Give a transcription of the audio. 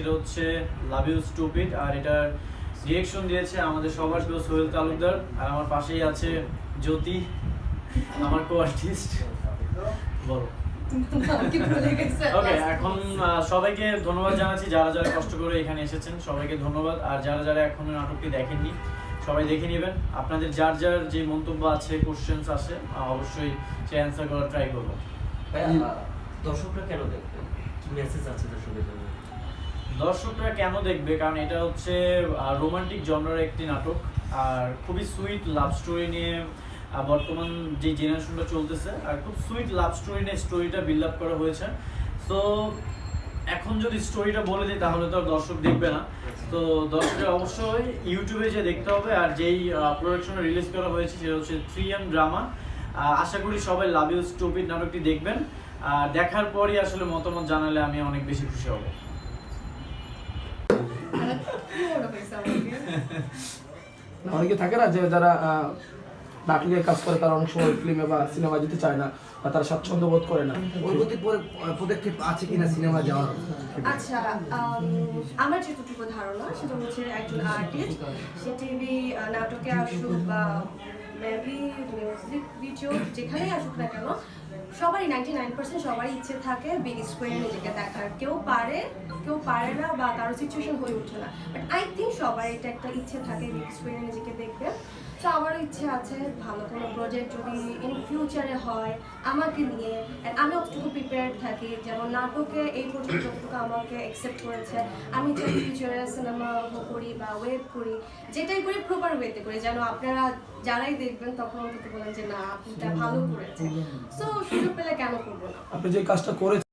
সেটা হচ্ছে love you stupid আর এটার ডিরেকশন দিয়েছে আমাদের সবার প্রিয় সোহেল তালুকদার আর আমার পাশেই আছে জ্যোতি আমার কো আর্টিস্ট বলো ওকে এখন সবাইকে ধন্যবাদ জানাচ্ছি যারা যারা কষ্ট করে এখানে এসেছেন সবাইকে ধন্যবাদ। আর যারা যারা এখনও নাটকটি দেখেননি সবাই দেখে নেবেন। আপনাদের যার যার যে মন্তব্য আছে কোশ্চেন্স আছে অবশ্যই সে অ্যান্সার করার ট্রাই করব। ভাইয়া, দর্শকরা কেন দেখবে কি মেসেজ আছে দর্শকের জন্য? দর্শকরা কেন দেখবে? কারণ এটা হচ্ছে রোমান্টিক জনরার একটি নাটক। আর খুবই সুইট লাভ স্টোরি নিয়ে বর্তমান যে জেনারেশনটা চলতেছে, আর খুব সুইট লাভ স্টোরি নিয়ে স্টোরিটা বিল্ড আপ করা হয়েছে। তো এখন যদি স্টোরিটা বলে দিই, তাহলে তো আর দর্শক দেখবে না। তো দর্শকের অবশ্যই ইউটিউবে যে দেখতে হবে, আর যেই প্রোডাকশনে রিলিজ করা হয়েছে, সেটা হচ্ছে থ্রি এম ড্রামা আশা করি সবাই লাভ ইউ স্টুপিড নাটকটি দেখবেন। দেখার পরই আসলে মতামত জানালে আমি অনেক বেশি খুশি হব কি মনে হয়েছে আমাকে? অনেকে থাকে না যে যারা নাটকে কাজ করে তারা অনেক সময় ফিল্মে বা সিনেমা যেতে চায় না বা তারা স্বাচ্ছন্দ্য বোধ করে না। ওর প্রতি পদক্ষেপ আছে কিনা সিনেমা যাওয়ার? আচ্ছা আমার যেটুকু ধারণা সেটা হচ্ছে একজন আর্টিস্ট সে টিভি নাটকে আসুক বা মেবি মিউজিক ভিডিও যেখানেই আসুক না কেন, সবারই নাইনটি নাইন পার্সেন্ট সবারই ইচ্ছে থাকে বিগ স্ক্রিনে নিজেকে দেখার। কেউ পারে কেউ পারে না বা কারও সিচুয়েশন হয়ে ওঠে না। বাট আই থিঙ্ক সবার এটা একটা ইচ্ছে থাকে বিগ স্ক্রিনে নিজেকে দেখবে। তো আমারও ইচ্ছে আছে ভালো কোনো প্রজেক্ট যদি ইন ফিউচারে হয় আমাকে নিয়ে। আমি অতটুকু প্রিপেয়ার থাকি যেমন নাটকে এই পর্যন্ত যতটুকু আমাকে অ্যাকসেপ্ট করেছে। আমি চাই ফিউচারে সিনেমা করি বা ওয়েব করি, যেটাই করি প্রপার ওয়েতে করি। যেন আপনারা যারাই দেখবেন তখন অন্তত বলেন যে না আপনিটা ভালো করেছেন। তো সুযোগ পেলে কেন করব না? আপনি যে কাজটা করেছেন